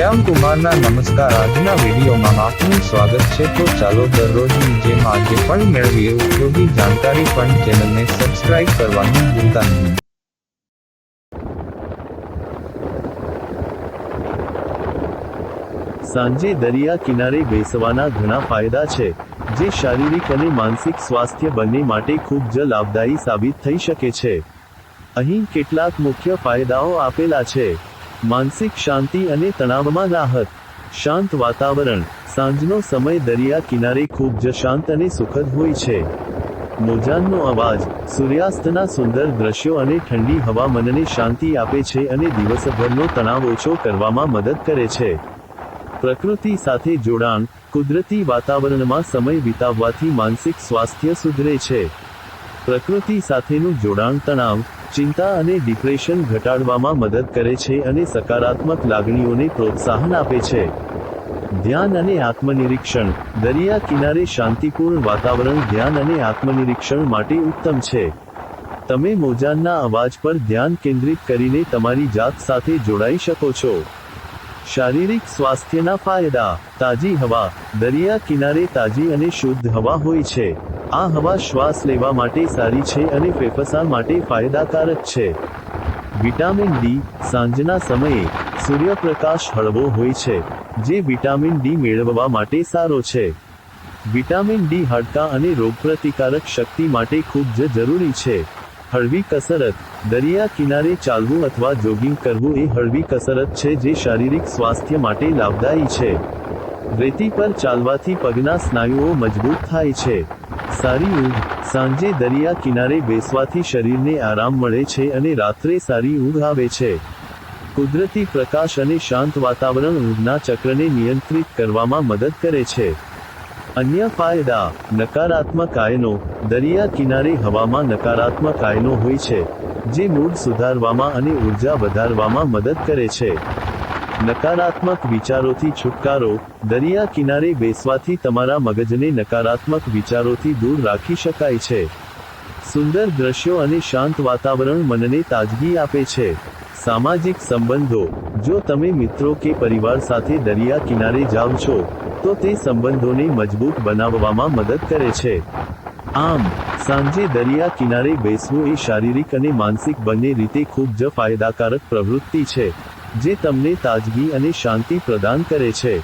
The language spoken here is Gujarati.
શ્યામ કુમારના નમસ્કાર. આજના વિડીયોમાં આપનું સ્વાગત છે. તો ચાલો દરરોજની જેમ આજે પણ મેળવીએ. ઉપયોગી જાણકારી પણ ચેનલને સબસ્ક્રાઇબ કરવાનું ભૂલતા નહીં. સાંજે દરિયા કિનારે બેસવાના ઘણા ફાયદા છે, જે શારીરિક અને માનસિક સ્વાસ્થ્ય બંને માટે ખૂબ જ લાભદાયી સાબિત થઈ શકે છે. અહીં કેટલાક મુખ્ય ફાયદાઓ આપેલા છે. માનસિક શાંતિ અને તણાવમાં રાહત. શાંત વાતાવરણ. સાંજનો સમય દરિયા કિનારે ખૂબ જ શાંત અને સુખદ હોય છે. મોજાનનો અવાજ. સૂર્યાસ્તના સુંદર દ્રશ્યો અને ઠંડી હવા મનને શાંતિ આપે છે અને દિવસભરનો તણાવ ઓછો કરવામાં મદદ કરે છે. પ્રકૃતિ સાથે જોડાણ. કુદરતી વાતાવરણમાં સમય વિતાવવાથી માનસિક સ્વાસ્થ્ય સુધરે છે. પ્રકૃતિ સાથેનું જોડાણ તણાવ ચિંતા અને ડિપ્રેશન ઘટાડવામાં મદદ કરે છે અને સકારાત્મક લાગણીઓને પ્રોત્સાહન આપે છે. ધ્યાન અને આત્મનિરીક્ષણ. દરિયા કિનારે શાંતિપૂર્ણ વાતાવરણ ધ્યાન અને આત્મનિરીક્ષણ માટે ઉત્તમ છે. તમે મોજાનના અવાજ પર ધ્યાન કેન્દ્રિત કરીને તમારી જાત સાથે જોડાઈ શકો છો. શારીરિક સ્વાસ્થ્યના ફાયદા. તાજી હવા. દરિયા કિનારે તાજી અને શુદ્ધ હવા હોય છે. આ હવા શ્વાસ લેવા માટે સારી છે અને ફેફસા માટે ફાયદાકારક છે. વિટામિન ડી સાંજના સમયે સૂર્યપ્રકાશ હળવો હોય છે, જે વિટામિન ડી મેળવવા માટે સારો છે. વિટામિન ડી હાડકાં અને રોગપ્રતિકારક શક્તિ માટે ખૂબ જ જરૂરી છે. હળવી કસરત, દરિયા કિનારે ચાલવું અથવા જોગિંગ કરવું એ હળવી કસરત છે જે શારીરિક સ્વાસ્થ્ય માટે લાભદાયી છે. રેતી પર ચાલવાથી પગના સ્નાયુઓ મજબૂત થાય છે. સારી ઊંઘ. સાંજે દરિયા કિનારે બેસવાથી શરીરને આરામ મળે છે અને રાત્રે સારી ઊંઘ આવે છે. કુદરતી પ્રકાશ અને શાંત વાતાવરણ ઊંઘના ચક્રને નિયંત્રિત કરવામાં મદદ કરે છે. અન્ય ફાયદા, નકારાત્મક આયનો. દરિયા કિનારે હવામાં નકારાત્મક આયનો હોય છે, જે મૂડ સુધારવામાં અને ઊર્જા વધારવામાં મદદ કરે છે. નકારાત્મક વિચારોથી છુટકારો, દરિયા કિનારે બેસવાથી તમારા મગજને નકારાત્મક વિચારોથી દૂર રાખી શકાય છે. સુંદર દ્રશ્યો અને શાંત વાતાવરણ મનને તાજગી આપે છે. સામાજિક સંબંધો, જો તમે મિત્રો કે પરિવાર સાથે દરિયા કિનારે જાઓ છો, તો તે સંબંધોને મજબૂત બનાવવામાં મદદ કરે છે. આમ, સાંજે દરિયા કિનારે બેસવું એ શારીરિક અને માનસિક બંને રીતે ખૂબ જ ફાયદાકારક પ્રવૃત્તિ છે. જે તમને તાજગી અને શાંતિ પ્રદાન કરે છે.